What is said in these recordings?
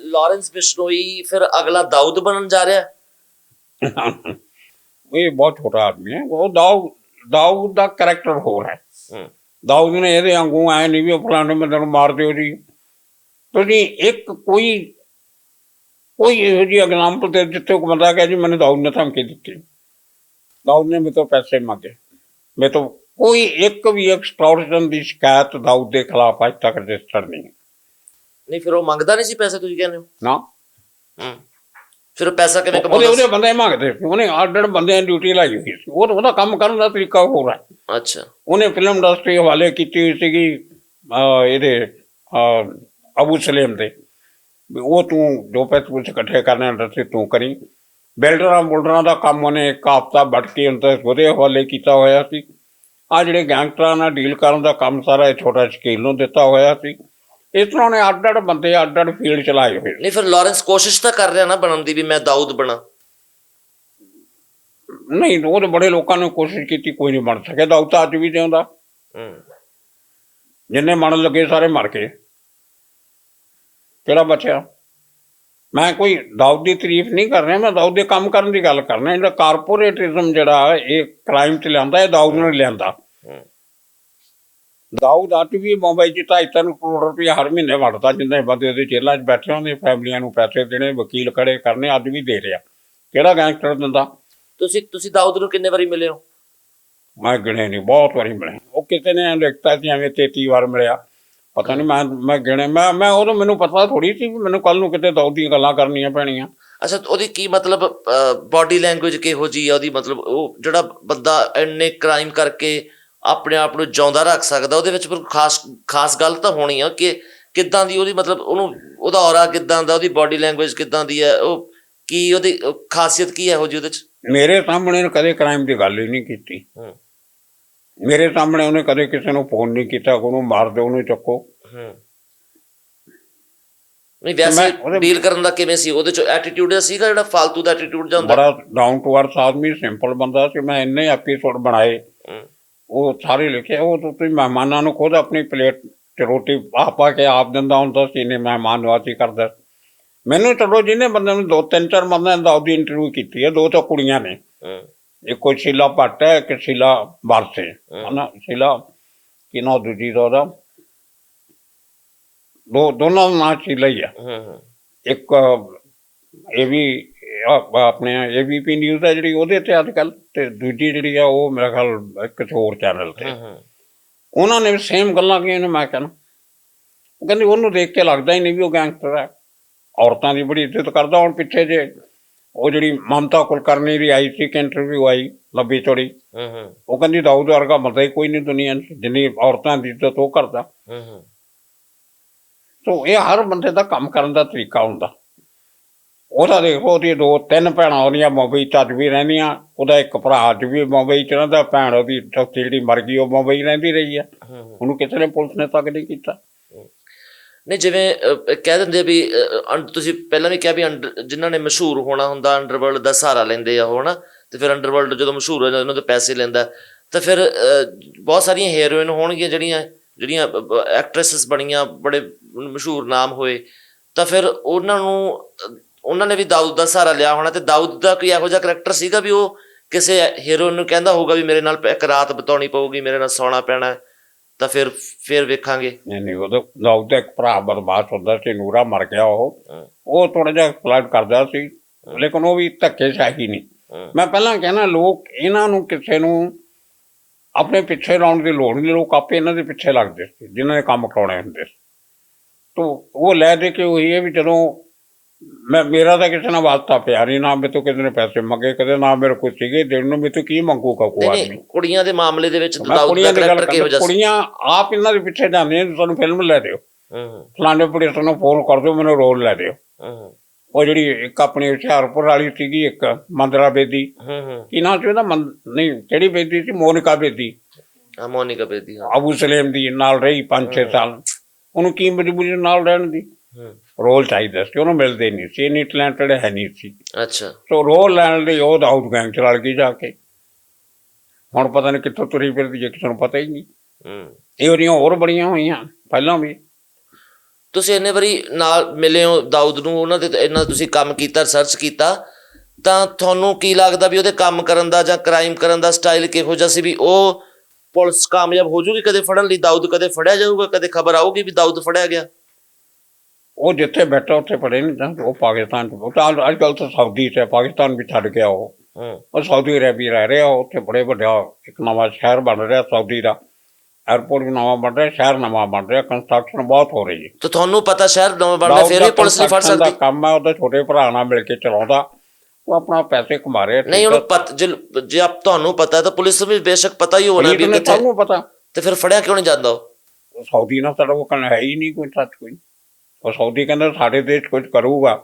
Lawrence Bishnoi ਫਿਰ ਅਗਲਾ ਦਾਊਦ ਬਣਨ ਜਾ ਰਿਹਾ ਹੈ? ਇਹ ਬਹੁਤ ਛੋਟਾ ਆਦਮੀ ਹੈ। ਉਹ ਦਾਊਦ ਦਾਊਦ ਦਾ ਕੈਰੈਕਟਰ ਹੋਰ ਹੈ। ਹੂੰ। ਦਾਊਦ ਨੇ ਇਹਦੇ ਵਾਂਗੂ ਐ ਨਹੀਂ ਵੀ ਉਹ ਫਲਾਣੇ ਬੰਦੇ ਨੂੰ ਮਾਰ ਦਿਓ ਜੀ। ਤੁਸੀਂ ਇੱਕ ਕੋਈ ਕੋਈ ਇਹੋ ਜਿਹੀ ਐਗਜ਼ਾਮਪਲ ਤੇ ਜਿੱਥੇ ਕੋਈ ਬੰਦਾ ਕਹੇ ਜੀ ਮੈਨੂੰ ਦਾਊਦ ਨੇ ਧਮਕੀ ਦਿੱਤੀ। ਦਾਊਦ ਨੇ ਮੇਰੇ ਤੋਂ ਪੈਸੇ ਮੰਗੇ। ਮੇਰੇ ਤੋਂ ਕੋਈ ਇੱਕ ਵੀ ਐਕਸਟੋਰਸ਼ਨ ਦੀ ਸ਼ਿਕਾਇਤ ਦਾਊਦ ਦੇ ਖਿਲਾਫ ਅੱਜ ਤੱਕ ਰਜਿਸਟਰ ਨਹੀਂ ਹੈ। ਨਹੀਂ ਫਿਰ ਉਹ ਮੰਗਦਾ ਨਹੀਂ ਸੀ ਪੈਸੇ ਤੁਸੀਂ ਕਹਿੰਦੇ ਹੋ? ਨਾ। ਹੂੰ। ਫਿਰ ਉਹ ਪੈਸਾ ਕਿਵੇਂ ਉਹਦੇ ਕਮਾਉਂਦਾ ਉਹਦੇ ਸੀ? ਬੰਦੇ ਮੰਗਦੇ ਸੀ। ਉਹਨੇ ਆਰਡਰ ਬੰਦਿਆਂ ਦੀ ਡਿਊਟੀ ਲਾਈ ਹੋਈ ਸੀ। ਉਹ ਉਹਦਾ ਕੰਮ ਕਰਨ ਦਾ ਤਰੀਕਾ ਹੋਰ ਹੈ। ਅੱਛਾ। ਉਹਨੇ ਫਿਲਮ ਇੰਡਸਟਰੀ ਹਵਾਲੇ ਕੀਤੀ ਹੋਈ ਸੀਗੀ ਅਹ ਇਹਦੇ ਅਹ ਅਬੂ ਸਲੇਮ ਦੇ। ਵੀ ਉਹ ਤੂੰ ਜੋ ਪੈਸੇ ਪੂਸੇ ਇਕੱਠੇ ਕਰਨੇ ਇੰਡਸਟਰੀ ਤੂੰ ਕਰੀ। ਬਿਲਡਰਾਂ ਬੁਲਡਰਾਂ ਦਾ ਕੰਮ ਉਹਨੇ ਇੱਕ ਹਫ਼ਤਾ ਵੱਟ ਕੇ ਅੰਦਰ ਉਹਦੇ ਹਵਾਲੇ ਕੀਤਾ ਹੋਇਆ ਸੀ। ਆ ਜਿਹੜੇ ਗੈਂਗਸਟਰਾਂ ਨਾਲ ਡੀਲ ਕਰਨ ਦਾ ਕੰਮ ਸਾਰਾ ਇਹ ਛੋਟਾ ਸ਼ਕੀਲ ਨੂੰ ਦਿੱਤਾ ਹੋਇਆ ਸੀ। ਇਸ ਤਰ੍ਹਾਂ ਉਹਨੇ ਅੱਡ ਅੱਡ ਬੰਦੇ ਅੱਡ ਅੱਡ ਫੀਲਡ ਚਲਾਏ ਹੋਏ। ਨਹੀਂ ਫਿਰ ਲਾਰੈਂਸ ਕੋਸ਼ਿਸ਼ ਤਾਂ ਕਰ ਰਿਹਾ ਨਾ ਬਣਨ ਦੀ ਵੀ ਮੈਂ ਦਾਊਦ ਬਣਾ। ਨਹੀਂ ਉਹ ਤਾਂ ਬੜੇ ਲੋਕਾਂ ਨੇ ਕੋਸ਼ਿਸ਼ ਕੀਤੀ ਕੋਈ ਨਹੀਂ ਬਣ ਸਕਿਆ। ਦਾਊਦ ਤਾਂ ਅੱਜ ਵੀ ਜਿਉਂਦਾ। ਹੂੰ। ਜਿੰਨੇ ਮਰਨ ਲੱਗੇ ਸਾਰੇ ਮਰ ਗਏ। ਕਿਹੜਾ ਬਚਿਆ? ਮੈਂ ਕੋਈ ਦਾਊਦ ਦੀ ਤਾਰੀਫ ਨਹੀਂ ਕਰ ਰਿਹਾ ਮੈਂ ਦਾਊਦ ਦੇ ਕੰਮ ਕਰਨ ਦੀ ਗੱਲ ਕਰ ਰਿਹਾ। ਜਿਹੜਾ ਕਾਰਪੋਰੇਟਿਜ਼ਮ ਜਿਹੜਾ ਇਹ ਕ੍ਰਾਈਮ ਚ ਲਿਆਂਦਾ ਇਹ ਦਾਊਦ ਨੇ ਲਿਆਂਦਾ। ਦਾਊਦ ਅੱਜ ਵੀ ਮੁੰਬਈ ਚ ਢਾਈ ਤਿੰਨ ਕਰੋੜ ਰੁਪਏ ਹਰ ਮਹੀਨੇ ਵੰਡਦਾ ਜਿੰਨੇ ਬੰਦੇ ਉਹਦੇ ਜੇਲ੍ਹਾਂ 'ਚ ਬੈਠੇ ਹੁੰਦੇ ਫੈਮਲੀਆਂ ਨੂੰ ਪੈਸੇ ਦੇਣੇ ਵਕੀਲ ਖੜੇ ਕਰਨੇ ਅੱਜ ਵੀ ਦੇ ਰਿਹਾ। ਕਿਹੜਾ ਗੈਂਗਸਟਰ ਦਿੰਦਾ? ਤੁਸੀਂ ਤੁਸੀਂ ਦਾਊਦ ਨੂੰ ਕਿੰਨੇ ਵਾਰੀ ਮਿਲੇ ਹੋ? ਮੈਂ ਗਿਣੇ ਨਹੀਂ ਬਹੁਤ ਵਾਰੀ ਮਿਲੇ। ਉਹ ਕਿਤੇ ਨੇ ਲਿਖਤਾ ਸੀ ਐਵੇਂ 33 ਵਾਰ ਮਿਲਿਆ। ਪਤਾ ਨਹੀਂ ਮੈਂ ਮੈਂ ਗਿਣੇ ਮੈਂ ਮੈਂ ਉਦੋਂ ਮੈਨੂੰ ਪਤਾ ਥੋੜੀ ਸੀ ਵੀ ਮੈਨੂੰ ਕੱਲ ਨੂੰ ਕਿਤੇ ਦੌੜ ਦੀਆਂ ਗੱਲਾਂ ਕਰਨੀਆਂ ਪੈਣੀਆਂ। ਅੱਛਾ ਉਹਦੀ ਕੀ ਮਤਲਬ ਬਾਡੀ ਲੈਂਗੁਏਜ ਕਿਹੋ ਜੀ ਆ? ਉਹਦੀ ਮਤਲਬ ਉਹ ਜਿਹੜਾ ਬੰਦਾ ਇੰਨੇ ਕ੍ਰਾਈਮ ਕਰਕੇ ਆਪਣੇ ਆਪ ਨੂੰ ਜਿਉਂਦਾ ਰੱਖ ਸਕਦਾ ਉਹਦੇ ਵਿੱਚ ਫਿਰ ਖਾਸ ਖਾਸ ਗੱਲ ਤਾਂ ਹੋਣੀ ਆ ਕਿ ਕਿੱਦਾਂ ਦੀ ਉਹਦੀ ਮਤਲਬ ਉਹਨੂੰ ਉਹਦਾ ਔਰਾ ਕਿੱਦਾਂ ਦਾ ਉਹਦੀ ਬਾਡੀ ਲੈਂਗੁਏਜ ਕਿੱਦਾਂ ਦੀ ਹੈ ਉਹ ਕੀ ਉਹਦੀ ਖਾਸੀਅਤ ਕੀ ਹੈ ਉਹ ਜੀ ਉਹਦੇ ਚ? ਮੇਰੇ ਸਾਹਮਣੇ ਉਹਨੇ ਕਦੇ ਕ੍ਰਾਈਮ ਦੀ ਗੱਲ ਹੀ ਨਹੀਂ ਕੀਤੀ। ਹੂੰ। ਮੇਰੇ ਸਾਹਮਣੇ ਉਹਨੇ ਕਦੇ ਕਿਸੇ ਨੂੰ ਫੋਨ ਨਹੀਂ ਕੀਤਾ ਕਿ ਉਹਨੂੰ ਮਾਰ ਦਿਓ ਉਹਨੂੰ ਚੱਕੋ। ਹੂੰ। ਨਹੀਂ ਵੈਸੇ ਡੀਲ ਕਰਨ ਦਾ ਕਿਵੇਂ ਸੀ? ਉਹਦੇ ਚ ਐਟੀਟਿਊਡ ਸੀਗਾ ਜਿਹੜਾ ਫालतू ਦਾ ਐਟੀਟਿਊਡ ਜਾਂਦਾ ਬੜਾ down to earth Aadmi simple ਬੰਦਾ ਸੀ। ਮੈਂ ਇੰਨੇ ਐਪੀਸੋਡ ਬਣਾਏ। ਉਹ ਸਾਰੇ ਲਿਖੇ ਉਹ ਤਾਂ ਤੁਸੀਂ ਮਹਿਮਾਨਾਂ ਨੂੰ ਖੁਦ ਆਪਣੀ ਪਲੇਟ 'ਚ ਰੋਟੀ ਆਪਾ ਕੇ ਆਪ ਦਿੰਦਾ ਹੁੰਦਾ ਸੀ ਨੇ ਮਹਿਮਾਨ ਨਵਾਜ਼ੀ ਕਰਦਾ ਮੈਨੂੰ ਚਲੋ ਜਿਹਨੇ ਬੰਦੇ ਨੂੰ ਦੋ ਤਿੰਨ ਚਾਰ ਬੰਦਿਆਂ ਦਾ ਉਹਦੀ ਇੰਟਰਵਿਊ ਕੀਤੀ ਹੈ ਦੋ ਤਾਂ ਕੁੜੀਆਂ ਨੇ। ਇੱਕ ਕੋਈ ਸ਼ੀਲਾ ਭੱਟ ਹੈ ਇੱਕ ਸ਼ੀਲਾ ਬਾਰਸੇ ਹਨਾ? ਸ਼ੀਲਾ ਕੀ ਨਾਂ ਦੂਜੀ ਦਾ ਉਹਦਾ? ਦੋ ਦੋਨਾਂ ਦਾ ਨਾਂ ਸ਼ੀਲਾ ਹੀ ਆ। ਇੱਕ ਇਹ ਵੀ ਆਪਣੇ ਏਬੀਪੀ ਨਿਊਜ਼ ਹੈ ਜਿਹੜੀ ਉਹਦੇ ਤੇ ਅੱਜ ਕੱਲ ਤੇ ਦੂਜੀ ਜਿਹੜੀ ਆ ਉਹ ਮੇਰਾ ਖਿਆਲ ਕਿਸੇ ਹੋਰ ਚੈਨਲ ਤੇ। ਉਹਨਾਂ ਨੇ ਵੀ ਸੇਮ ਗੱਲਾਂ ਕਹੀਆਂ ਨੇ ਮੈਂ ਕਹਿੰਦਾ ਉਹ ਕਹਿੰਦੀ ਉਹਨੂੰ ਦੇਖ ਕੇ ਲੱਗਦਾ ਹੀ ਨਹੀਂ ਵੀ ਉਹ ਗੈਂਗਸਟਰ ਹੈ ਔਰਤਾਂ ਦੀ ਬੜੀ ਇੱਜ਼ਤ ਕਰਦਾ ਹੁਣ ਪਿੱਛੇ ਜੇ ਉਹ ਜਿਹੜੀ ਮਮਤਾ ਕੁਲਕਰਨੀ ਦੀ ਆਈ ਸੀ ਕਿ ਇੰਟਰਵਿਊ ਆਈ ਲੰਬੀ ਚੌੜੀ ਉਹ ਕਹਿੰਦੀ ਦਾਊਦ ਵਰਗਾ ਬੰਦਾ ਹੀ ਕੋਈ ਨਹੀਂ ਦੁਨੀਆ 'ਚ ਜਿੰਨੀ ਔਰਤਾਂ ਦੀ ਇੱਜ਼ਤ ਉਹ ਕਰਦਾ। ਸੋ ਇਹ ਹਰ ਬੰਦੇ ਦਾ ਕੰਮ ਕਰਨ ਦਾ ਤਰੀਕਾ ਹੁੰਦਾ। ਉਹਦਾ ਦੇਖੋ ਉਹਦੀ ਦੋ ਤਿੰਨ ਭੈਣਾਂ ਉਹਦੀਆਂ ਮੁੰਬਈ 'ਚ ਅੱਜ ਵੀ ਰਹਿੰਦੀਆਂ ਉਹਦਾ ਇੱਕ ਭਰਾ ਅੱਜ ਵੀ ਮੁੰਬਈ 'ਚ ਰਹਿੰਦਾ ਭੈਣ ਉਹਦੀ ਚੌਥੀ ਜਿਹੜੀ ਮਰ ਗਈ ਉਹ ਮੁੰਬਈ ਰਹਿੰਦੀ ਰਹੀ ਹੂੰ। ਉਹਨੂੰ ਕਿਸੇ ਨੇ ਪੁਲਿਸ ਨੇ ਤੱਕ ਨਹੀਂ ਕੀਤਾ। ਨਹੀਂ ਜਿਵੇਂ ਕਹਿ ਦਿੰਦੇ ਆ ਵੀ ਤੁਸੀਂ ਪਹਿਲਾਂ ਵੀ ਕਿਹਾ ਵੀ ਜਿਨ੍ਹਾਂ ਨੇ ਮਸ਼ਹੂਰ ਹੋਣਾ ਹੁੰਦਾ ਅੰਡਰਵਰਲਡ ਦਾ ਸਹਾਰਾ ਲੈਂਦੇ ਆ ਉਹ ਹਨਾ? ਤੇ ਫਿਰ ਅੰਡਰਵਰਲਡ ਜਦੋਂ ਮਸ਼ਹੂਰ ਹੋ ਜਾਂਦਾ ਉਹਨਾਂ ਦੇ ਪੈਸੇ ਲੈਂਦਾ। ਤਾਂ ਫਿਰ ਬਹੁਤ ਸਾਰੀਆਂ ਹੀਰੋਇਨ ਹੋਣਗੀਆਂ ਜਿਹੜੀਆਂ ਜਿਹੜੀਆਂ ਐਕਟ੍ਰੈਸਸ ਬਣੀਆਂ ਬੜੇ ਮਸ਼ਹੂਰ ਨਾਮ ਹੋਏ। ਤਾਂ ਫਿਰ ਉਹਨਾਂ ਨੂੰ ਉਹਨਾਂ ਨੇ ਵੀ ਦਾਊਦ ਦਾ ਸਹਾਰਾ ਲਿਆ ਹੋਣਾ ਤੇ ਦਾਊਦ ਦਾ ਕੋਈ ਇਹੋ ਜਿਹਾ ਕਰੈਕਟਰ ਸੀਗਾ ਵੀ ਉਹ ਕਿਸੇ ਹੀਰੋਇਨ ਨੂੰ ਕਹਿੰਦਾ ਹੋਊਗਾ ਵੀ ਮੇਰੇ ਨਾਲ ਇੱਕ ਰਾਤ ਬਿਤਾਉਣੀ ਪਊਗੀ ਮੇਰੇ ਨਾਲ ਸੌਣਾ ਪੈਣਾ ਤਾਂ ਫਿਰ ਫਿਰ ਵੇਖਾਂਗੇ। ਨਹੀਂ ਨਹੀਂ ਉਹਦਾ ਦਾਊਦ ਦਾ ਇੱਕ ਭਰਾ ਬਦਮਾਸ਼ ਹੁੰਦਾ ਸੀ ਨੂਰਾ ਮਰ ਗਿਆ ਉਹ। ਉਹ ਥੋੜਾ ਜਿਹਾ ਫਲਰਟ ਕਰਦਾ ਸੀ ਲੇਕਿਨ ਉਹ ਵੀ ਧੱਕੇ ਸ਼ਾਹੀ ਨਹੀਂ। ਮੈਂ ਪਹਿਲਾਂ ਕਹਿਣਾ ਲੋਕ ਇਹਨਾਂ ਨੂੰ ਕਿਸੇ ਨੂੰ ਆਪਣੇ ਪਿੱਛੇ ਲਾਉਣ ਦੀ ਲੋੜ ਨਹੀਂ ਲੋਕ ਆਪੇ ਇਹਨਾਂ ਦੇ ਪਿੱਛੇ ਲੱਗਦੇ ਸੀ ਜਿਨ੍ਹਾਂ ਨੇ ਕੰਮ ਕਰਾਉਣੇ ਹੁੰਦੇ ਸੀ। ਤੋ ਉਹ ਲੈ ਦੇ ਕੇ ਉਹੀ ਹੈ ਵੀ ਜਦੋਂ ਮੈਂ ਮੇਰਾ ਤਾਂ ਕਿਸੇ ਨਾਲ ਵਾਸਤਾ ਪਿਆ ਨਹੀਂ ਨਾ ਮੇਰੇ ਤੋਂ ਕਿਸੇ ਨੇ ਪੈਸੇ ਮੰਗੇ ਕਦੇ ਨਾ ਮੇਰੇ ਕੋਲ ਸੀਗੇ ਦੇਣ ਨੂੰ ਤੋਂ ਕੀ ਮੰਗੂਗਾ ਕੋਈ ਆਦਮੀ? ਕੁੜੀਆਂ ਦੇ ਮਾਮਲੇ ਦੇ ਵਿੱਚ ਮੈਂ ਦਾਊਦ ਦਾ ਕੁੜੀਆਂ ਕਰੈਕਟਰ ਕਿਹੋ ਜਿਹਾ ਆਪ ਇਹਨਾਂ ਦੇ ਪਿੱਛੇ ਜਾਂਦੀਆਂ ਨੇ ਤੁਹਾਨੂੰ ਫਿਲਮ ਲੈ ਦਿਓ। ਫਲਾਣੇ ਪ੍ਰੋਡਿਊਸਰ ਨੂੰ ਫੋਨ ਕਰ ਦਿਓ ਮੈਨੂੰ ਰੋਲ ਲੈ ਦਿਓ। ਉਹ ਜਿਹੜੀ ਇੱਕ ਆਪਣੀ ਹੁਸ਼ਿਆਰਪੁਰ ਵਾਲੀ ਸੀਗੀ ਇੱਕ ਮੰਦਰਾ ਬੇਦੀ। ਕੀ ਨਾਮ ਸੀ ਉਹਦਾ? ਨਹੀਂ ਕਿਹੜੀ ਬੇਦੀ ਸੀ? ਮੋਨਿਕਾ ਬੇਦੀ। ਹਾਂ ਮੋਨਿਕਾ ਬੇਦੀ ਹਾਂ। ਅਬੂ ਸਲੇਮ ਦੀ ਨਾਲ ਰਹੀ 5-6 ਸਾਲ। ਉਹਨੂੰ ਕੀ ਮਜਬੂਰੀ ਨਾਲ ਰਹਿਣ ਦੀ? ਰੋਲ ਚਾਹੀਦਾ ਸੀ ਉਹਨੂੰ ਮਿਲਦੇ ਨਹੀਂ ਸੀ ਇੰਨੀ ਟੈਲੈਂਟਡ ਹੈ ਨਹੀਂ ਸੀ। ਅੱਛਾ। ਸੋ ਰੋਲ ਲੈਣ ਲਈ ਉਹ ਦਾਊਦ ਗੈਂਗ ਚ ਰਲ ਗਈ ਜਾ ਕੇ। ਹੁਣ ਪਤਾ ਨਹੀਂ ਕਿੱਥੋਂ ਤੁਰੀ ਫਿਰਦੀ ਹੈ ਕਿਸੇ ਨੂੰ ਪਤਾ ਹੀ ਨਹੀਂ। ਹੂੰ। ਇਹ ਉਹਦੀਆਂ ਹੋਰ ਬੜੀਆਂ ਹੋਈਆਂ ਪਹਿਲਾਂ ਵੀ। ਤੁਸੀਂ ਇੰਨੇ ਵਾਰੀ ਨਾਲ ਮਿਲੇ ਹੋ ਦਾਊਦ ਨੂੰ ਉਹਨਾਂ ਦੇ ਇਹਨਾਂ ਤੁਸੀਂ ਕੰਮ ਕੀਤਾ ਰਿਸਰਚ ਕੀਤਾ ਤਾਂ ਤੁਹਾਨੂੰ ਕੀ ਲੱਗਦਾ ਵੀ ਉਹਦੇ ਕੰਮ ਕਰਨ ਦਾ ਜਾਂ ਕ੍ਰਾਈਮ ਕਰਨ ਦਾ ਸਟਾਈਲ ਕਿਹੋ ਜਿਹਾ ਸੀ ਵੀ ਉਹ ਪੁਲਿਸ ਕਾਮਯਾਬ ਹੋ ਜੂਗੀ ਕਦੇ ਫੜਨ ਲਈ ਦਾਊਦ ਕਦੇ ਫੜਿਆ ਜਾਊਗਾ ਕਦੇ ਖਬਰ ਆਊਗੀ ਵੀ ਦਾਊਦ ਫੜਿਆ ਗਿਆ? ਉਹ ਜਿੱਥੇ ਬੈਠਾ ਉੱਥੇ ਪੜੇ ਨਹੀਂ ਤਾਂ ਉਹ ਪਾਕਿਸਤਾਨ ਚ ਉਹ ਤਾਂ ਅੱਜ ਕੱਲ੍ਹ ਤਾਂ ਸਾਊਦੀ ਚ ਹੈ, ਪਾਕਿਸਤਾਨ ਵੀ ਛੱਡ ਗਿਆ ਉਹ। ਹੂੰ। ਉਹ ਸਾਊਦੀ ਅਰੇਬੀਆ ਰਹਿ ਰਿਹਾ ਉੱਥੇ ਬੜੇ ਵੱਡਾ ਇੱਕ ਨਵਾਂ ਸ਼ਹਿਰ ਬਣ ਰਿਹਾ ਸਾਊਦੀ ਦਾ। 에ਅਰਪੋਰਟ ਵੀ ਨਵਾਂ ਬਣ ਰਿਹਾ ਸ਼ਹਿਰ ਨਵਾਂ ਬਣ ਰਿਹਾ ਕੰਸਟਰਕਸ਼ਨ ਬਹੁਤ ਹੋ ਰਹੀ ਹੈ। ਤਾਂ ਤੁਹਾਨੂੰ ਪਤਾ ਸ਼ਹਿਰ ਨਵਾਂ ਬਣਦਾ ਫਿਰ ਵੀ ਪੁਲਿਸ ਨਹੀਂ ਫੜ construction ਦਾ ਸਕਦੀ ਕੰਮ ਹੈ ਉਹਦੇ ਛੋਟੇ ਭਰਾ ਨਾਲ ਮਿਲ ਕੇ ਚਲਾਉਂਦਾ। ਉਹ ਆਪਣਾ ਪੈਸੇ ਕਮਾ ਰਿਹਾ ਨਹੀਂ ਉਹਨੂੰ ਪਤ ਜੇ ਜੇ ਆਪ ਤੁਹਾਨੂੰ ਪਤਾ ਹੈ ਤਾਂ ਪੁਲਿਸ ਨੂੰ ਵੀ ਬੇਸ਼ੱਕ ਪਤਾ ਹੀ ਹੋਣਾ ਵੀ ਨੇ ਕਿੱਥੇ ਨੂੰ ਪਤਾ? ਤੇ ਫਿਰ ਫੜਿਆ ਕਿਉਂ ਨਹੀਂ ਜਾਂਦਾ ਉਹ? ਸਾਊਦੀ ਨਾਲ ਸਾਡਾ ਉਹ ਕਹਿੰਦਾ ਹੈ ਹੀ ਨਹੀਂ ਕੋਈ ਸੱਚ ਕੋਈ। ਉਹ ਸਾਊਦੀ ਕਹਿੰਦਾ ਸਾਡੇ ਦੇਸ਼ ਕੁਝ ਕਰੂਗਾ।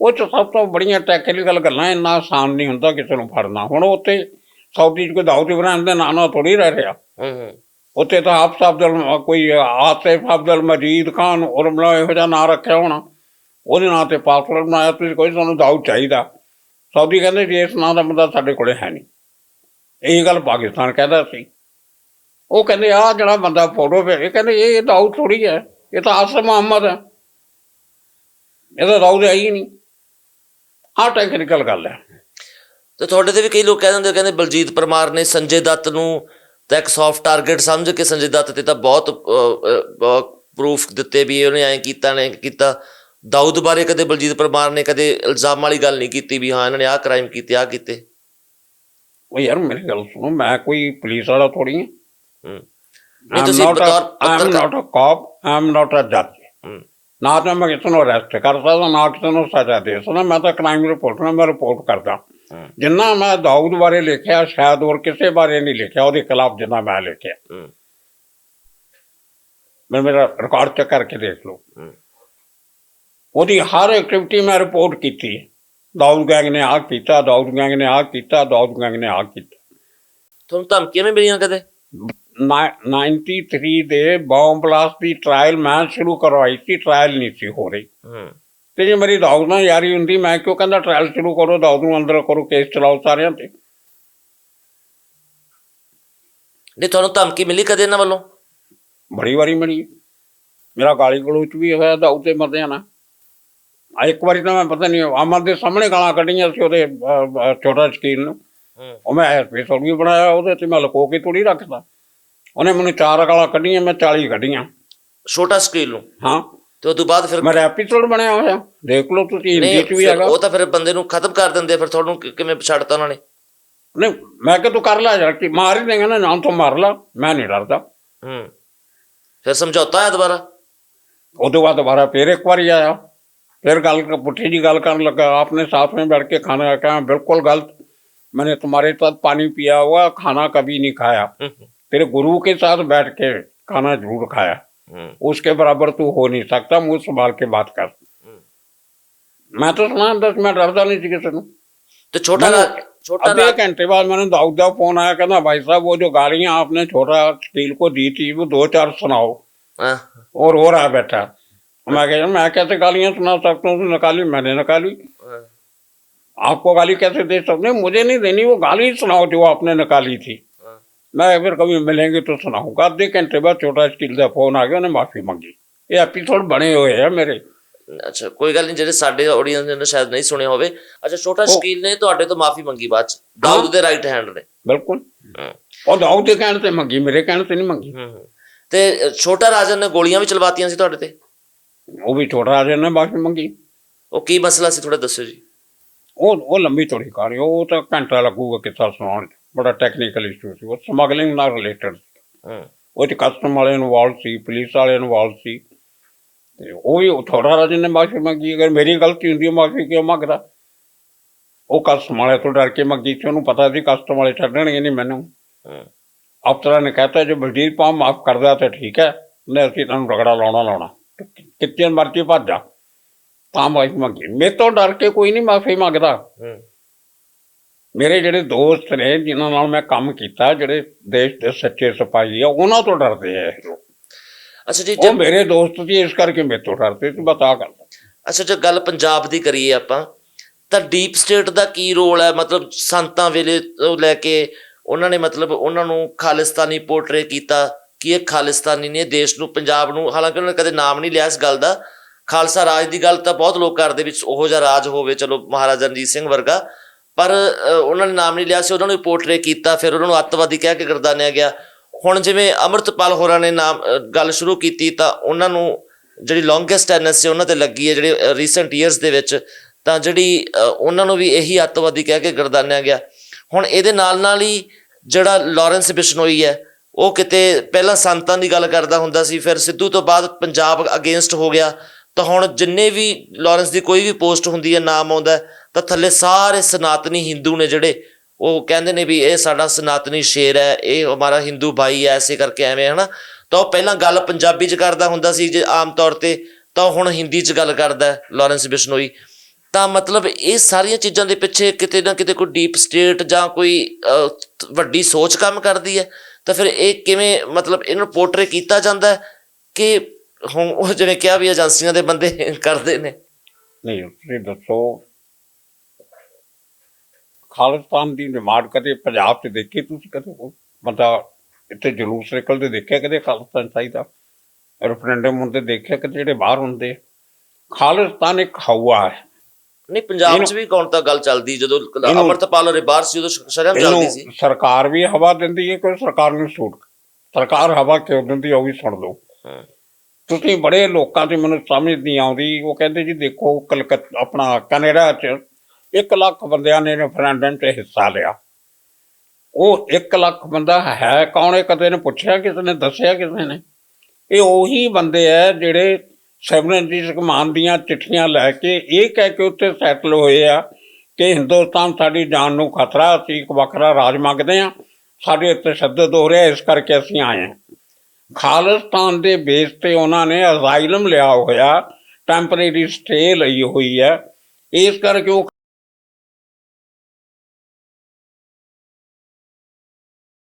ਉਹ 'ਚ ਸਭ ਤੋਂ ਬੜੀਆਂ ਟੈਕਨੀਕਲ ਗੱਲਾਂ ਇੰਨਾ ਆਸਾਨ ਨਹੀਂ ਹੁੰਦਾ ਕਿਸੇ ਨੂੰ ਫੜਨਾ। ਹੁਣ ਉੱਥੇ ਸਾਊਦੀ 'ਚ ਕੋਈ ਦਾਊਦ ਇਬਰਾਹਿਮ ਦੇ ਨਾਂ ਨਾਲ ਥੋੜੀ ਰਹਿ ਰਿਹਾ। ਉੱਥੇ ਤਾਂ ਆਪ ਅਬਦੁਲ ਕੋਈ ਆਸਿਫ ਅਬਦੁਲ ਮਜੀਦ ਖਾਨ ਉਰਮਲਾ ਇਹੋ ਜਿਹਾ ਨਾਂ ਰੱਖਿਆ ਹੋਣਾ। ਉਹਦੇ ਨਾਂ ਤੇ ਪਾਸਪੋਰਟ ਬਣਾਇਆ ਤੁਸੀਂ ਕੋਈ ਸਾਨੂੰ ਦਾਊਦ ਚਾਹੀਦਾ। ਸਾਊਦੀ ਕਹਿੰਦੇ ਜੀ ਇਸ ਨਾਂ ਦਾ ਬੰਦਾ ਸਾਡੇ ਕੋਲੇ ਹੈ ਨਹੀਂ। ਇਹ ਗੱਲ ਪਾਕਿਸਤਾਨ ਕਹਿੰਦਾ ਸੀ। ਉਹ ਕਹਿੰਦੇ ਆ ਜਿਹੜਾ ਬੰਦਾ ਫੋਟੋ ਭੇਜੇ ਕਹਿੰਦੇ ਇਹ ਇਹ ਦਾਊਦ ਥੋੜੀ ਹੈ। ਇਹ ਤਾਂ ਆਸਮ ਮੁਹੰਮਦ ਹੈ। ਇਹ ਤਾਂ ਦਾਊਦ ਹੈ ਹੀ ਨਹੀਂ। ਆਹ ਟੈਕਨੀਕਲ ਗੱਲ ਹੈ ਤੇ ਤੁਹਾਡੇ ਤੇ ਵੀ ਕਈ ਲੋਕ ਕਹਿ ਦਿੰਦੇ ਕਹਿੰਦੇ ਬਲਜੀਤ ਪਰਮਾਰ ਨੇ ਸੰਜੇ ਦੱਤ ਨੂੰ ਤਾਂ ਇੱਕ ਸੌਫਟ ਟਾਰਗੇਟ ਸਮਝ ਕੇ ਸੰਜੇ ਦੱਤ ਤੇ ਤਾਂ ਬਹੁਤ ਪ੍ਰੂਫ ਦਿੱਤੇ ਵੀ ਉਹਨੇ ਐਂ ਕੀਤਾ ਨੇ ਕੀਤਾ। ਦਾਊਦ ਬਾਰੇ ਕਦੇ ਬਲਜੀਤ ਪਰਮਾਰ ਨੇ ਕਦੇ ਇਲਜ਼ਾਮ ਵਾਲੀ ਗੱਲ ਨਹੀਂ ਕੀਤੀ ਵੀ ਹਾਂ ਇਹਨਾਂ ਨੇ ਆਹ ਕ੍ਰਾਈਮ ਕੀਤੇ ਆਹ ਕੀਤੇ। ਉਹ ਯਾਰ ਮੇਰੀ ਗੱਲ ਸੁਣੋ ਮੈਂ ਕੋਈ ਪੁਲਿਸ ਵਾਲਾ ਥੋੜੀ ਹਾਂ। ਹੂੰ। ਨਹੀਂ ਤੁਸੀਂ ਬਤੌਰ ਪੱਤਰਕਾਰ not a cop, I'm not a judge. ਹੂੰ। ਨਾ ਤਾਂ ਮੈਂ ਕਿਸੇ ਨੂੰ ਅਰੈਸਟ ਕਰ ਸਕਦਾ ਨਾ ਕਿਸੇ ਨੂੰ ਸਜ਼ਾ ਦੇ ਸਕਦਾ। ਮੈਂ ਤਾਂ ਕ੍ਰਾਈਮ ਰਿਪੋਰਟਰ ਮੈਂ ਰਿਪੋਰਟ ਕਰਦਾ। ਜਿੰਨਾ ਮੈਂ ਦਾਊਦ ਬਾਰੇ ਲਿਖਿਆ ਸ਼ਾਇਦ ਹੋਰ ਕਿਸੇ ਬਾਰੇ ਨਹੀਂ ਲਿਖਿਆ ਉਹਦੇ ਖਿਲਾਫ ਜਿੰਨਾ ਮੈਂ ਲਿਖਿਆ। ਮੈਂ ਮੇਰਾ ਰਿਕਾਰਡ ਚੈੱਕ ਕਰਕੇ ਦੇਖ ਲਓ। ਉਹਦੀ ਹਰ ਐਕਟੀਵਿਟੀ ਮੈਂ ਰਿਪੋਰਟ ਕੀਤੀ। ਦਾਊਦ ਗੈਂਗ ਨੇ ਆਹ ਕੀਤਾ ਦਾਊਦ ਗੈਂਗ ਨੇ ਆਹ ਕੀਤਾ ਦਾਊਦ ਗੈਂਗ ਨੇ ਆਹ ਕੀਤਾ। ਤੁਹਾਨੂੰ ਧਮਕੀਆਂ ਵੀ ਮਿਲੀਆਂ ਕਦੇ? 93 ਦੇ ਬੰਬ ਬਲਾਸਟ ਦੀ ਟ੍ਰਾਇਲ ਮੈਂ ਸ਼ੁਰੂ ਕਰਵਾਈ ਸੀ ਟ੍ਰਾਇਲ ਨਹੀਂ ਸੀ ਹੋ ਰਹੀ ਤੇ ਜੇ ਮੇਰੀ ਦਾਊਦ ਨਾਲ ਯਾਰੀ ਹੁੰਦੀ ਮੈਂ ਕਿਉਂ ਕਹਿੰਦਾ ਟ੍ਰਾਇਲ ਸ਼ੁਰੂ ਕਰੋ ਦਾਊਦ ਨੂੰ ਅੰਦਰ ਕਰੋ ਕੇਸ ਚਲਾਓ ਸਾਰਿਆਂ ਤੇ ਨਹੀਂ ਤੁਹਾਨੂੰ ਧਮਕੀ ਮਿਲੀ ਕਦੇ ਇਹਨਾਂ ਵੱਲੋਂ ਬੜੀ ਵਾਰੀ ਮਿਲੀ ਮੇਰਾ ਗਾਲੀ ਗਲੋਚ ਵੀ ਹੋਇਆ ਦਾਊਦ ਤੇ ਮਰਦਿਆਂ ਨਾ ਆ ਇੱਕ ਵਾਰੀ ਤਾਂ ਮੈਂ ਪਤਾ ਨਹੀਂ ਅਮਰ ਦੇ ਸਾਹਮਣੇ ਗਾਲਾਂ ਕੱਢੀਆਂ ਸੀ ਉਹਦੇ ਛੋਟਾ ਸ਼ਕੀਲ ਨੂੰ ਉਹ ਮੈਂ ਐਸਪੀਸੋਡ ਵੀ ਬਣਾਇਆ ਉਹਦੇ ਤੇ ਮੈਂ ਲੁਕੋ ਕੇ ਥੋੜੀ ਰੱਖਦਾ ਉਹਨੇ ਮੈਨੂੰ ਚਾਰ ਗਾਲਾਂ ਕੱਢੀਆਂ ਮੈਂ 40 ਕੱਢੀਆਂ ਛੋਟਾ ਸਕੇਲ ਨੂੰ ਹਾਂ ਤੇ ਉਸ ਤੋਂ ਬਾਅਦ ਫਿਰ ਮੇਰਾ ਐਪੀਸੋਡ ਬਣਿਆ ਹੋਇਆ ਦੇਖ ਲਓ ਤੁਸੀਂ ਹਿੰਦੀ ਨਹੀਂ ਚ ਵੀ ਫਿਰ ਹੈਗਾ ਉਹ ਤਾਂ ਫਿਰ ਬੰਦੇ ਨੂੰ ਖਤਮ ਕਰ ਦਿੰਦੇ ਆ, ਫਿਰ ਤੁਹਾਨੂੰ ਕਿ- ਕਿਵੇਂ ਛੱਡਤਾ ਉਹਨਾਂ ਨੇ ਨਹੀਂ ਮੈਂ ਕਿ ਤੂੰ ਕਰ ਲੈ ਜਰਾ ਕਿ ਮਾਰ ਹੀ ਦੇਗਾ ਨਾ ਨਾ ਤੂੰ ਮਾਰ ਲਾ ਮੈਂ ਨਹੀਂ ਡਰਦਾ ਹੂੰ ਫਿਰ ਸਮਝੌਤਾ ਹੈ ਦੁਬਾਰਾ ਉਹਦੇ ਬਾਅਦ ਦੁਬਾਰਾ ਫਿਰ ਇੱਕ ਵਾਰੀ ਆਇਆ फिर गल पुठी जी गल करने लगा आपने साथ में बैठ के खाना खाया बिल्कुल गलत मैंने तुम्हारे साथ पानी पिया हुआ खाना कभी नहीं खाया हम्म, तेरे गुरु के साथ बैठ के खाना झूठ खाया। हम्म। उसके बराबर तू हो नहीं सकता मुझ संभाल के बात कर। हम्म। मैं तो सुना दस मिनट रखता नहीं थी किसी तो छोटा छोटा एक घंटे बाद मैंने दाऊद दाऊ फ़ोन आया कहना भाई साहब वो जो गाड़ियाँ आपने छोटा स्टील को दी थी वो दो चार सुनाओ। हाँ। और हो रहा बैठा। मैं कह मैं कैसे गालियाँ सुना सकता हूँ? निकाली मैंने निकाली। हाँ। आपको गाली कैसे दे सकते मुझे नहीं देनी वो गाली सुनाओ जो आपने निकाली थी। मैं अगर कभी मिलेंगे तो सुनाऊंगा आधे ਘੰਟੇ ਬਾਅਦ छोटा स्टील ਦਾ ਫੋਨ ਆ ਗਿਆ ਉਹਨੇ ਮਾਫੀ ਮੰਗੀ। ਇਹ ਐਪੀਸੋਡ ਬਣੇ ਹੋਏ ਆ ਮੇਰੇ। ਅੱਛਾ ਕੋਈ ਗੱਲ ਨਹੀਂ ਜਿਹੜੇ ਸਾਡੇ ਆਡੀਅנס ਨੇ ਸ਼ਾਇਦ ਨਹੀਂ ਸੁਣਿਆ ਹੋਵੇ। ਅੱਛਾ ਛੋਟਾ ਸ਼ਕੀਲ ਨੇ ਤੁਹਾਡੇ ਤੋਂ ਮਾਫੀ ਮੰਗੀ ਬਾਅਦ ਚ? ਦਾਊਦ ਦੇ ਰਾਈਟ ਹੈਂਡ ਨੇ। ਬਿਲਕੁਲ। ਉਹ ਦਾਊਦ ਦੇ ਕਹਿਣ ਤੇ ਮੰਗੀ ਮੇਰੇ ਕਹਿਣ ਤੇ ਨਹੀਂ ਮੰਗੀ। ਤੇ ਛੋਟਾ ਰਾਜਨ ਨੇ ਗੋਲੀਆਂ ਵੀ ਚਲਵਾਤੀਆਂ ਸੀ ਤੁਹਾਡੇ ਤੇ? ਉਹ ਵੀ ਛੋਟਾ ਰਾਜਨ ਨੇ ਮਾਫੀ ਮੰਗੀ। ਉਹ ਕੀ ਮਸਲਾ ਸੀ ਥੋੜਾ ਦੱਸੋ ਜੀ। ਉਹ ਉਹ ਲੰਬੀ ਤੋੜੀ ਕਹਾਣੀ ਉਹ ਤਾਂ ਘੰਟਾ ਲੱਗੂਗਾ ਕਿੱਥਾ ਸੁਣਾਉਣ ਬੜਾ ਟੈਕਨੀਕਲ ਇਸ਼ੂ ਸੀ ਉਹ ਸਮਗਲਿੰਗ ਨਾਲ ਰਿਲੇਟਡ ਹੂੰ। ਉਹ 'ਚ ਕਸਟਮ ਵਾਲੇ ਇਨਵੋਲਵ ਸੀ ਪੁਲਿਸ ਵਾਲੇ ਇਨਵੋਲਵ ਸੀ। ਤੇ ਉਹ ਵੀ ਥੋੜਾ ਰਾਜਨ ਨੇ ਮਾਫੀ ਮੰਗੀ ਅਗਰ ਮੇਰੀ ਗਲਤੀ ਹੁੰਦੀ ਮਾਫੀ ਕਿਉਂ ਮੰਗਦਾ? ਉਹ ਕਸਟਮ ਵਾਲੇ ਤੋਂ ਡਰ ਕੇ ਮੰਗੀ ਸੀ ਉਹਨੂੰ ਪਤਾ ਸੀ ਕਸਟਮ ਵਾਲੇ ਛੱਡਣਗੇ ਨਹੀਂ ਮੈਨੂੰ। ਹੂੰ। ਅਫਸਰਾਂ ਨੇ ਕਹਤਾ ਜੇ ਬਲਜੀਤ ਪਾ ਮਾਫ ਕਰਦਾ ਤਾਂ ਠੀਕ ਹੈ ਨਹੀਂ ਅਸੀਂ ਤੁਹਾਨੂੰ ਰਗੜਾ ਲਾਉਣਾ ਲਾਉਣਾ। ਕਿੱਥੇ ਮਰਜ਼ੀ ਭੱਜ ਜਾ। ਤਾਂ ਮਾਫੀ ਮੰਗੀ। ਮੇਰੇ ਤੋਂ ਡਰ ਕੇ ਕੋਈ ਨਹੀਂ ਮਾਫੀ ਮੰਗਦਾ। ਹੂੰ। ਮੇਰੇ ਜਿਹੜੇ ਦੋਸਤ ਨੇ ਜਿਨ੍ਹਾਂ ਨਾਲ ਮੈਂ ਕੰਮ ਕੀਤਾ ਜਿਹੜੇ ਦੇਸ਼ ਦੇ ਸੱਚੇ ਸਿਪਾਹੀ ਆ ਉਹਨਾਂ ਤੋਂ ਡਰਦੇ ਆ ਇਹ ਲੋਕ। ਅੱਛਾ ਜੀ ਉਹ ਮੇਰੇ ਦੋਸਤ ਸੀ ਇਸ ਕਰਕੇ ਮੇਰੇ ਤੋਂ ਡਰਦੇ ਸੀ ਬਤਾ ਕਰ ਅੱਛਾ ਜੇ ਗੱਲ ਪੰਜਾਬ ਦੀ ਕਰੀਏ ਆਪਾਂ ਤਾਂ ਡੀਪ ਸਟੇਟ ਦਾ ਕੀ ਰੋਲ ਹੈ? ਮਤਲਬ ਸੰਤਾਂ ਵੇਲੇ ਤੋਂ ਲੈ ਕੇ ਉਹਨਾਂ ਨੇ ਮਤਲਬ ਉਹਨਾਂ ਨੂੰ ਖਾਲਿਸਤਾਨੀ ਪੋਰਟਰੇ ਕੀਤਾ ਕਿ ਇਹ ਖਾਲਿਸਤਾਨੀ ਨੇ ਦੇਸ਼ ਨੂੰ ਪੰਜਾਬ ਨੂੰ ਹਾਲਾਂਕਿ ਉਹਨਾਂ ਨੇ ਕਦੇ ਨਾਮ ਨਹੀਂ ਲਿਆ ਇਸ ਗੱਲ ਦਾ। ਖਾਲਸਾ ਰਾਜ ਦੀ ਗੱਲ ਤਾਂ ਬਹੁਤ ਲੋਕ ਕਰਦੇ ਵਿੱਚ ਉਹੋ ਜਿਹਾ ਰਾਜ ਹੋਵੇ ਚਲੋ ਮਹਾਰਾਜਾ ਰਣਜੀਤ ਸਿੰਘ ਵਰਗਾ ਪਰ ਉਹਨਾਂ ਨੇ ਨਾਮ ਨਹੀਂ ਲਿਆ ਸੀ, ਉਹਨਾਂ ਨੂੰ ਪੋਰਟਰੇ ਕੀਤਾ, ਫਿਰ ਉਹਨਾਂ ਨੂੰ ਅੱਤਵਾਦੀ ਕਹਿ ਕੇ ਗਰਦਾਨਿਆ ਗਿਆ। ਹੁਣ ਜਿਵੇਂ ਅਮਰਤਪਾਲ ਹੋਰਾਂ ਨੇ ਨਾਮ ਗੱਲ ਸ਼ੁਰੂ ਕੀਤੀ, ਤਾਂ ਉਹਨਾਂ ਨੂੰ ਜਿਹੜੀ ਲੌਂਗੇਸਟ ਟੈਨਸ ਸੀ, ਉਹਨਾਂ ਤੇ ਲੱਗੀ ਹੈ, ਜਿਹੜੇ ਰੀਸੈਂਟ ਇਅਰਸ ਦੇ ਵਿੱਚ, ਤਾਂ ਜਿਹੜੀ ਉਹਨਾਂ ਨੂੰ ਵੀ ਇਹੀ ਅੱਤਵਾਦੀ ਕਹਿ ਕੇ ਗਰਦਾਨਿਆ ਗਿਆ। ਹੁਣ ਇਹਦੇ ਨਾਲ ਨਾਲ ਹੀ ਜਿਹੜਾ ਲਾਰੈਂਸ ਬਿਸ਼ਨੋਈ ਹੈ, ਉਹ ਕਿਤੇ ਪਹਿਲਾਂ ਸੰਤਾਂ ਦੀ ਗੱਲ ਕਰਦਾ ਹੁੰਦਾ ਸੀ, ਫਿਰ ਸਿੱਧੂ ਤੋਂ ਬਾਅਦ ਪੰਜਾਬ ਅਗੇਂਸਟ ਹੋ ਗਿਆ। ਤਾਂ ਹੁਣ ਜਿੰਨੇ ਵੀ ਲਾਰੈਂਸ ਦੀ ਕੋਈ ਵੀ ਪੋਸਟ ਹੁੰਦੀ ਹੈ, ਨਾਮ ਆਉਂਦਾ ਤਾਂ ਥੱਲੇ ਸਾਰੇ ਸਨਾਤਨੀ ਹਿੰਦੂ ਨੇ ਜਿਹੜੇ, ਉਹ ਕਹਿੰਦੇ ਨੇ ਵੀ ਇਹ ਸਾਡਾ ਸਨਾਤਨੀ ਸ਼ੇਰ ਹੈ, ਇਹ ਹਮਾਰਾ ਹਿੰਦੂ ਭਾਈ ਹੈ, ਐਸੇ ਕਰਕੇ ਐਵੇਂ, ਹਨਾ? ਤਾਂ ਉਹ ਪਹਿਲਾਂ ਗੱਲ ਪੰਜਾਬੀ ਚ ਕਰਦਾ ਹੁੰਦਾ ਸੀ ਜੇ ਆਮ ਤੌਰ ਤੇ, ਤਾਂ ਉਹ ਹੁਣ ਹਿੰਦੀ ਚ ਗੱਲ ਕਰਦਾ ਹੈ, ਲਾਰੈਂਸ ਬਿਸ਼ਨੋਈ। ਤਾਂ ਮਤਲਬ ਇਹ ਸਾਰੀਆਂ ਚੀਜ਼ਾਂ ਦੇ ਪਿੱਛੇ ਕਿਤੇ ਨਾ ਕਿਤੇ ਕੋਈ ਡੀਪ ਸਟੇਟ ਜਾਂ ਕੋਈ ਵੱਡੀ ਸੋਚ ਕੰਮ ਕਰਦੀ ਹੈ, ਤਾਂ ਫਿਰ ਇਹ ਕਿਵੇਂ ਮਤਲਬ ਇਹਨੂੰ ਪੋਰਟਰੇ ਕੀਤਾ ਜਾਂਦਾ ਕਿ ਹੁਣ ਉਹ ਜਿਵੇਂ ਕਿਹਾ ਵੀ ਏਜੰਸੀਆਂ ਦੇ ਬੰਦੇ ਕਰਦੇ ਨੇ। ਨਹੀਂ ਤੁਸੀਂ ਦੱਸੋ। ਖਾਲਿਸਤਾਨ ਦੀ ਨਿਮਾੜ ਕਦੇ ਪੰਜਾਬ 'ਚ ਦੇਖੀ ਤੁਸੀਂ ਕਦੇ? ਬੰਦਾ ਇੱਥੇ ਜਲੂਸ ਨਿਕਲਦੇ ਦੇਖਿਆ ਕਦੇ ਖਾਲਿਸਤਾਨ ਚਾਹੀਦਾ ਰੈਫਰੈਂਡਮ ਹੁੰਦੇ ਦੇਖਿਆ ਕਿ ਜਿਹੜੇ ਬਾਹਰ ਹੁੰਦੇ? ਖਾਲਿਸਤਾਨ ਇੱਕ ਹਵਾ ਹੈ। ਨਹੀਂ ਪੰਜਾਬ 'ਚ ਵੀ ਕੌਣ ਤਾਂ ਗੱਲ ਚੱਲਦੀ? ਜਦੋਂ ਅਮਰਤਪਾਲ ਹੋਰੇ ਬਾਹਰ ਸੀ ਉਦੋਂ ਸ਼ਰਮ ਚੱਲਦੀ ਸੀ। ਸਰਕਾਰ ਵੀ ਹਵਾ ਦਿੰਦੀ ਹੈ ਕੋਈ ਸਰਕਾਰ ਨੂੰ ਸੂਟ ਸਰਕਾਰ ਹਵਾ ਕਿਉਂ ਦਿੰਦੀ ਉਹ ਵੀ ਸੁਣ ਲਓ। ਤੁਸੀਂ ਬੜੇ ਲੋਕਾਂ ਦੀ ਮੈਨੂੰ ਸਮਝ ਨਹੀਂ ਆਉਂਦੀ। ਉਹ ਕਹਿੰਦੇ ਜੀ, ਦੇਖੋ, ਕਲਕੱਤਾ ਆਪਣਾ ਕੈਨੇਡਾ 'ਚ 1 ਲੱਖ ਬੰਦਿਆਂ ਨੇ ਰੈਫਰੈਂਡਮ 'ਚ ਹਿੱਸਾ ਲਿਆ। ਉਹ 1 ਲੱਖ ਬੰਦਾ ਹੈ ਕੌਣ? ਹੈ ਕਦੇ ਨੇ ਪੁੱਛਿਆ, ਕਿਸੇ ਨੇ ਦੱਸਿਆ, ਕਿਸੇ ਨੇ? ਇਹ ਉਹੀ ਬੰਦੇ ਐ ਜਿਹੜੇ ਸਿਮਰਨਜੀਤ ਮਾਨ ਦੀਆਂ ਚਿੱਠੀਆਂ ਲੈ ਕੇ ਇਹ ਕਹਿ ਕੇ ਉੱਥੇ ਸੈਟਲ ਹੋਏ ਆ ਕਿ ਹਿੰਦੁਸਤਾਨ ਸਾਡੀ ਜਾਨ ਨੂੰ ਖਤਰਾ, ਅਸੀਂ ਇੱਕ ਵੱਖਰਾ ਰਾਜ ਮੰਗਦੇ ਆ ਸਾਡੇ ਉੱਤੇ ਸ਼ੱਦਤ ਹੋ ਰਿਹਾ, ਇਸ ਕਰਕੇ ਅਸੀਂ ਆਏ ਹਾਂ। ਖਾਲਿਸਤਾਨ ਦੇ ਬੇਸ ਤੇ ਉਹਨਾਂ ਨੇ ਅਜ਼ਾਈਲਮ ਲਿਆ ਹੋਇਆ ਟੈਂਪਰੇਰੀ ਸਟੇ ਲਈ ਹੋਈ ਹੈ। ਇਸ ਕਰਕੇ ਉਹ